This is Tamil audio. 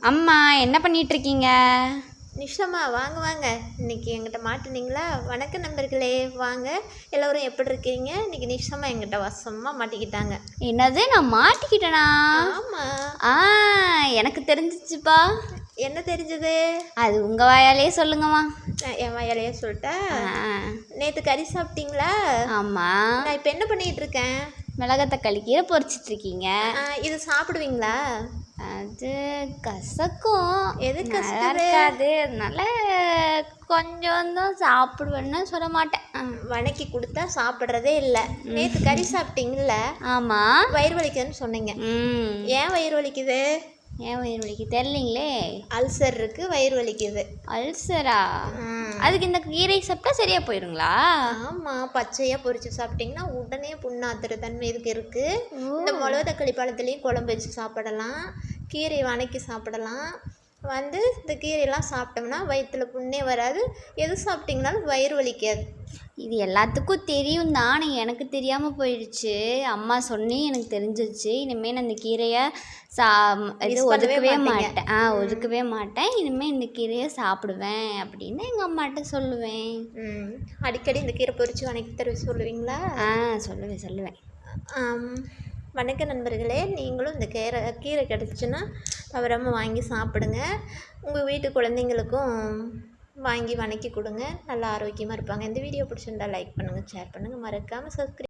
அம்மா என்ன பண்ணிட்டு இருக்கீங்க நிஷாமா வாங்க வாங்க. இன்னைக்கு எங்கிட்ட மாட்டினீங்களா? வணக்கம் நண்பர்களே வாங்க. எல்லோரும் எப்படி இருக்கீங்க? இன்னைக்கு நிஷாமா எங்கிட்ட வசமாக மாட்டிக்கிட்டாங்க. என்னது? நான் மாட்டிக்கிட்டேனா? ஆமாம் ஆ எனக்கு தெரிஞ்சிச்சுப்பா. என்ன தெரிஞ்சது? அது உங்க வாயாலே சொல்லுங்கம்மா. என் வயலையே சொல்லிட்டா? ஆ, நேற்று கறி சாப்பிட்டீங்களா? ஆமா. நான் இப்போ என்ன பண்ணிட்டு இருக்கேன்? மிளகாத்தக்காளி கீரை பொரிச்சிட்டு இருக்கீங்க. ஆ, இது சாப்பிடுவீங்களா? அது கசக்கும். எது கசக்குது? அதனால கொஞ்சம் தான் சாப்பிடுவேன்னு சொல்ல மாட்டேன். வணக்கி கொடுத்தா சாப்பிட்றதே இல்லை. நேற்று கறி சாப்பிட்டீங்கல்ல? ஆமா. வயிறு வலிக்குதுன்னு சொன்னீங்க. ஏன் வயிறு வலிக்குது? ஏன் வயிறு வலிக்கு? தெரியலீங்களே. அல்சர் இருக்கு வயிறு வலிக்குது. அல்சரா. அதுக்கு இந்த கீரை சாப்பிட்டா சரியா போயிருங்களா? ஆமாம் பச்சையாக பொரிச்சு சாப்பிட்டிங்கன்னா உடனே புண்ணாத்துற தன்மை இதுக்கு இருக்குது இந்த மிளகு தக்காளி பழத்துலேயும் குழம்பு வச்சு சாப்பிடலாம். கீரை வணக்கி சாப்பிடலாம். வந்து இந்த கீரையெல்லாம் சாப்பிட்டோம்னா வயிற்றுல புண்ணே வராது. எது சாப்பிட்டிங்கனாலும் வயிறு வலிக்காது. இது எல்லாத்துக்கும் தெரியும் தான் ஆனால் எனக்கு தெரியாமல் போயிடுச்சு. அம்மா சொன்னி எனக்கு தெரிஞ்சிருச்சு. இனிமேல் நான் இந்த கீரையை சா இது ஒதுக்கவே. மாட்டேன். ஆ ஒதுக்கவே மாட்டேன். இனிமேல் இந்த கீரையை சாப்பிடுவேன் அப்படின்னு எங்கள் அம்மாட்ட சொல்லுவேன். அடிக்கடி இந்த கீரை பொரிச்சு வணக்கி தர சொல்லுவீங்களா? ஆ சொல்லுவேன் சொல்லுவேன். ஆம், வணக்கம் நண்பர்களே நீங்களும் இந்த கீரை கீரை கிடச்சின்னா தவறாமல் வாங்கி சாப்பிடுங்க. உங்கள் வீட்டு குழந்தைங்களுக்கும் வாங்கி வணக்கி கொடுங்க. நல்லா ஆரோக்கியமாக இருப்பாங்க. இந்த வீடியோ பிடிச்சிருந்தா லைக் பண்ணுங்கள் ஷேர் பண்ணுங்கள் மறக்காமல் சப்ஸ்கிரைப்